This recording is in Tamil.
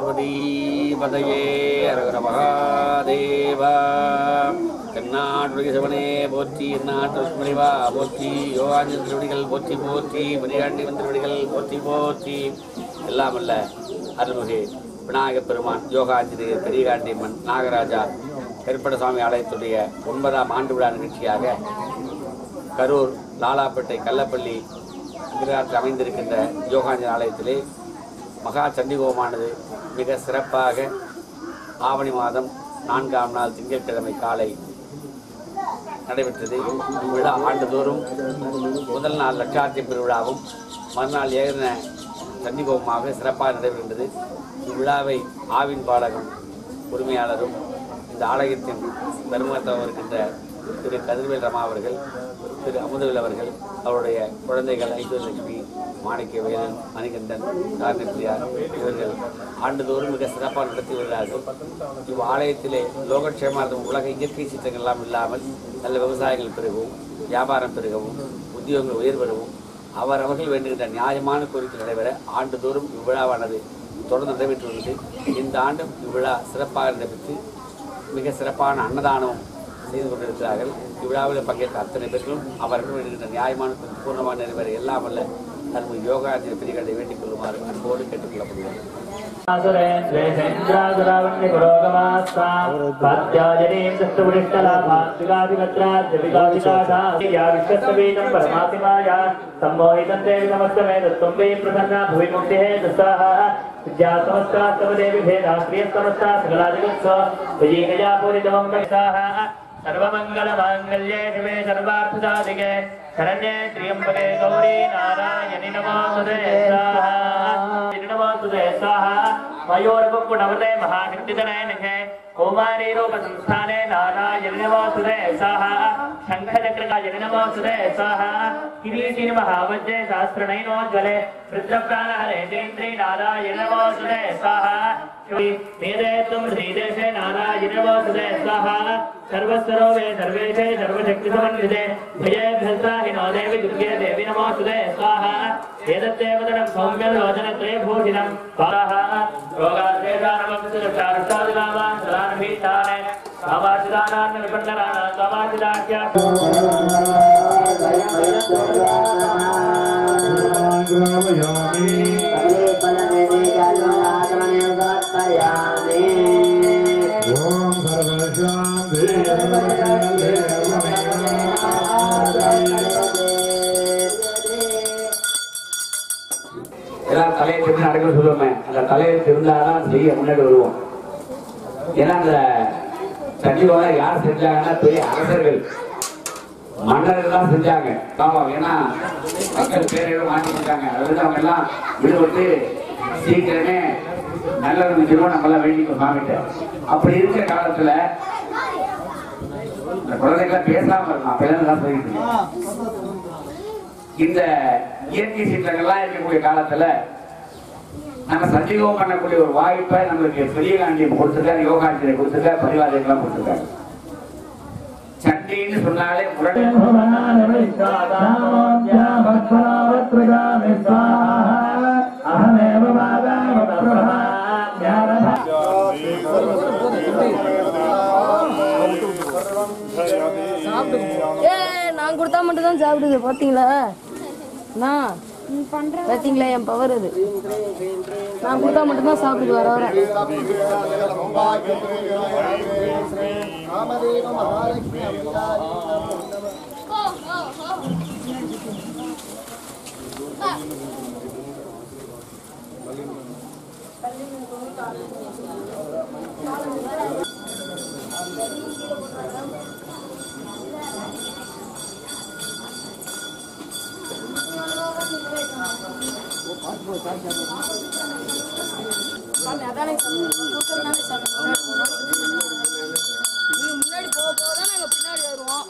பார்வதீபதையே அரகர மகாதேவா தென்னாட்டுடைய சிவனே போற்றி எந்நாட்டு சுமணிவா போற்றி யோகாஞ்சன் திருவடிகள் போற்றி போற்றி மணியாண்டி திருவடிகள் போற்றி போற்றி எல்லாம் அல்ல அருள்மிகு விநாயகப் பெருமான் யோகாஞ்சனேயர் பெரியகாண்டியம்மன் நாகராஜா கருப்படசாமி ஆலயத்துடைய ஒன்பதாம் ஆண்டு விழா நிகழ்ச்சியாக கரூர் லாலாப்பேட்டை கள்ளப்பள்ளி அங்கிராற்றில் அமைந்திருக்கின்ற யோகாஞ்சன ஆலயத்திலே மகா சண்டிகோமானது மிக சிறப்பாக ஆவணி மாதம் நான்காம் நாள் திங்கட்கிழமை காலை நடைபெற்றது. விழா ஆண்டுதோறும் முதல் நாள் லட்சார்த்தி பெருவிழாவும் மறுநாள் ஏகன சண்டிகோமாக சிறப்பாக நடைபெறுகின்றது. இவ்விழாவை ஆவின் பாடகம் உரிமையாளரும் இந்த ஆலயத்தின் தர்மகத்தம் இருக்கின்ற திரு கதிர்வேல் ரமா அவர்கள் திரு அமுதவில் அவர்கள் அவருடைய குழந்தைகள் ஐஸ்வர்யலட்சுமி மாணிக்க வேலன் மணிகண்டன் கார்ணிப்பிரியார் இவர்கள் ஆண்டுதோறும் மிக சிறப்பாக நடத்தி வருகிறார்கள். இவ் ஆலயத்திலே லோகக்ஷேமார்த்தம் உலக இயற்கை சீற்றங்கள் எல்லாம் இல்லாமல் நல்ல விவசாயங்கள் பெருகவும் வியாபாரம் பெருகவும் உத்தியோகங்கள் உயர் பெறவும் அவர் அவர்கள் வேண்டுகின்ற நியாயமான கோரிக்கை நடைபெற ஆண்டுதோறும் இவ்விழாவானது தொடர்ந்து நடைபெற்று வருகிறது. இந்த ஆண்டும் இவ்விழா சிறப்பாக நடைபெற்று மிக சிறப்பான அன்னதானம் செய்து கொண்டிருக்கிறார்கள் இவ்விழாவில் பங்கேற்ற அத்தனை பேர்களும் அவர்கள் வேண்டுகின்ற நியாயமான பூர்ணமான நிறைவேற எல்லாம் அல்ல. தன்மை யோகாஜி பிரிகளை வேண்டிக் கொள்ளுமாறு அன்போடு கேட்டுக்கொள்ளப்படுகிறது. सर्वमङ्गलमाङ्गल्ये शिवे सर्वार्थसाधिके शरण्ये त्र्यम्बके गौरी नारायणि नमोऽस्तुते स्वाहा नमोऽस्तुते स्वाहा मयोर्वपुणवते महाशक्तिधराय नः कौमारी रूपसंस्थाने नारायणवासुदे सः शङ्खचक्रकाय नमोऽसुदे महावज्रे सहस्रनयनोज्ज्वले वृद्धप्राणहरे जयन्द्री नारायणवासुदे सः मेदेतुं श्रीदेशे नारायणवासुदे सः सर्वस्वरूपे सर्वेशे नो देवि दुर्गे देवि नमोऽसुदे स्वाहा एतत्तेव स्वाहा रोगादेशानमपितुरक्षारुष्टादिनामान् सदानभीष्टाने कामाचिदानान् எல்லாம் தலையை திரும்ப நடக்க சொல்லுவோமே. அந்த தலையை திருந்தாதான் செய்ய முன்னாடி வருவோம். ஏன்னா அந்த சண்டிகோகம் யார் செஞ்சாங்கன்னா பெரிய அரசர்கள். மன்னர்கள் தான் செஞ்சாங்க. பாவம் ஏன்னா மக்கள் பேரையும் மாற்றிக்கிட்டாங்க அதுல அவங்க எல்லாம் விடுபட்டு சீக்கிரமே நல்ல நிச்சயமா நம்ம எல்லாம் வேண்டிக்கணும் சாமிகிட்ட அப்படி இருக்கிற காலத்துல இந்த குழந்தைகளாம் பேசாம இருக்கும் அப்பெல்லாம் தான் சொல்லிட்டு இந்த இயற்கை சீற்றங்கள்லாம் இருக்கக்கூடிய காலத்துல நம்ம சஞ்சீவம் பண்ணக்கூடிய ஒரு வாய்ப்பை நம்மளுக்கு பெரிய காண்டியம் கொடுத்துருக்காரு யோகாச்சரியை கொடுத்துருக்காரு பரிவாதைகள்லாம் கொடுத்துருக்காரு. சண்டின்னு சொன்னாலே ஏ நான் கொடுத்தா மட்டும் தான் சாப்பிடுது பாத்தீங்களா? நான் பாத்தீங்களா என் பவர் அது. நான் கொடுத்தா மட்டும்தான் சாப்பிட்டு வர வர. முன்னாடி போக போக தான் நாங்கள் பின்னாடி வருவோம்